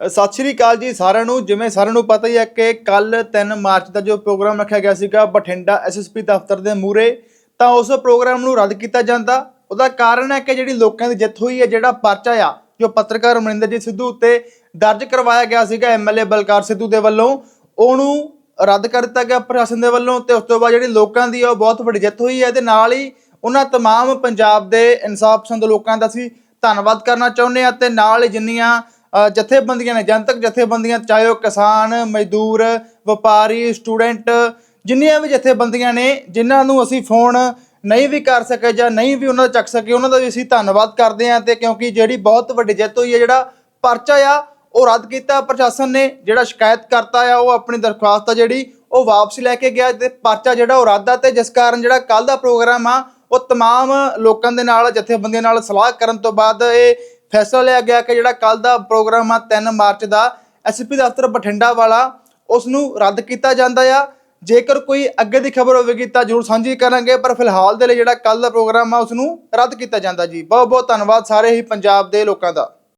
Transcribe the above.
ਸਤਿ ਸ਼੍ਰੀ ਅਕਾਲ ਜੀ ਸਾਰਿਆਂ ਨੂੰ। ਜਿਵੇਂ ਸਾਰਿਆਂ ਨੂੰ ਪਤਾ ਹੀ ਹੈ ਕਿ ਕੱਲ 3 ਮਾਰਚ ਦਾ ਜੋ ਪ੍ਰੋਗਰਾਮ ਰੱਖਿਆ ਗਿਆ ਸੀਗਾ ਬਠਿੰਡਾ ਐਸਐਸਪੀ ਦਫ਼ਤਰ ਦੇ ਮੂਹਰੇ, ਤਾਂ ਉਸ ਪ੍ਰੋਗਰਾਮ ਨੂੰ ਰੱਦ ਕੀਤਾ ਜਾਂਦਾ। ਉਹਦਾ ਕਾਰਨ ਹੈ ਕਿ ਜਿਹੜੀ ਲੋਕਾਂ ਦੀ ਜਿੱਤ ਹੋਈ ਹੈ, ਜਿਹੜਾ ਪਰਚਾ ਆ, ਜੋ ਪੱਤਰਕਾਰ ਅਮਰਿੰਦਰਜੀਤ ਸਿੱਧੂ ਉੱਤੇ ਦਰਜ ਕਰਵਾਇਆ ਗਿਆ ਸੀਗਾ ਐਮਐਲਏ ਬਲਕਾਰ ਸਿੱਧੂ ਦੇ ਵੱਲੋਂ, ਉਹਨੂੰ ਰੱਦ ਕਰ ਦਿੱਤਾ ਗਿਆ ਪ੍ਰਸ਼ਾਸਨ ਦੇ ਵੱਲੋਂ ਤੇ ਉਸ ਤੋਂ ਬਾਅਦ ਜਿਹੜੀ ਲੋਕਾਂ ਦੀ ਉਹ ਬਹੁਤ ਵੱਡੀ ਜਿੱਤ ਹੋਈ ਹੈ। ਇਹਦੇ ਨਾਲ ਹੀ ਉਹਨਾਂ ਤਮਾਮ ਪੰਜਾਬ ਦੇ ਇਨਸਾਫ ਪਸੰਦ ਲੋਕਾਂ ਦਾ ਅਸੀਂ ਧੰਨਵਾਦ ਕਰਨਾ ਚਾਹੁੰਦੇ ਹਾਂ ਤੇ ਨਾਲ ਹੀ ਜਿੰਨੀਆਂ ਜਥੇਬੰਦੀਆਂ ਨੇ, ਜਨਤਕ ਜਥੇਬੰਦੀਆਂ, ਚਾਹੇ ਉਹ ਕਿਸਾਨ, ਮਜ਼ਦੂਰ, ਵਪਾਰੀ, ਸਟੂਡੈਂਟ, ਜਿੰਨੀਆਂ ਵੀ ਜਥੇਬੰਦੀਆਂ ਨੇ, ਜਿਨ੍ਹਾਂ ਨੂੰ ਅਸੀਂ ਫੋਨ ਨਹੀਂ ਵੀ ਕਰ ਸਕੇ ਜਾਂ ਨਹੀਂ ਵੀ ਉਹਨਾਂ ਦਾ ਚੱਕ ਸਕੇ, ਉਹਨਾਂ ਦਾ ਵੀ ਅਸੀਂ ਧੰਨਵਾਦ ਕਰਦੇ ਹਾਂ ਤੇ ਕਿਉਂਕਿ ਜਿਹੜੀ ਬਹੁਤ ਵੱਡੀ ਜਿੱਤ ਹੋਈ ਹੈ, ਜਿਹੜਾ ਪਰਚਾ ਆ, ਉਹ ਰੱਦ ਕੀਤਾ ਪ੍ਰਸ਼ਾਸਨ ਨੇ, ਜਿਹੜਾ ਸ਼ਿਕਾਇਤ ਕਰਤਾ ਆ, ਉਹ ਆਪਣੀ ਦਰਖਾਸਤ ਆ ਜਿਹੜੀ, ਉਹ ਵਾਪਸ ਲੈ ਕੇ ਗਿਆ ਤੇ ਪਰਚਾ ਜਿਹੜਾ ਉਹ ਰੱਦ ਆ ਤੇ ਜਿਸ ਕਾਰਨ ਜਿਹੜਾ ਕੱਲ ਦਾ ਪ੍ਰੋਗਰਾਮ ਆ, ਉਹ ਤਮਾਮ ਲੋਕਾਂ ਦੇ ਨਾਲ, ਜਥੇਬੰਦੀਆਂ ਨਾਲ ਸਲਾਹ ਕਰਨ ਤੋਂ ਬਾਅਦ ਇਹ ਫੈਸਲਾ ਲਿਆ ਗਿਆ ਕਿ ਜਿਹੜਾ ਕੱਲ ਦਾ ਪ੍ਰੋਗਰਾਮ ਆ 3 ਮਾਰਚ ਦਾ ਐਸਪੀ ਦਫ਼ਤਰ ਬਠਿੰਡਾ ਵਾਲਾ ਉਸ ਨੂੰ ਰੱਦ ਕੀਤਾ ਜਾਂਦਾ ਆ। ਜੇਕਰ ਕੋਈ ਅੱਗੇ ਦੀ ਖਬਰ ਹੋਵੇਗੀ ਤਾਂ ਜਰੂਰ ਸਾਂਝੀ ਕਰਾਂਗੇ, ਪਰ ਫਿਲਹਾਲ ਦੇ ਲਈ ਜਿਹੜਾ ਕੱਲ ਦਾ ਪ੍ਰੋਗਰਾਮ ਆ ਉਸ ਨੂੰ ਰੱਦ ਕੀਤਾ ਜਾਂਦਾ ਜੀ। ਬਹੁਤ ਬਹੁਤ ਧੰਨਵਾਦ ਸਾਰੇ ਹੀ ਪੰਜਾਬ ਦੇ ਲੋਕਾਂ ਦਾ।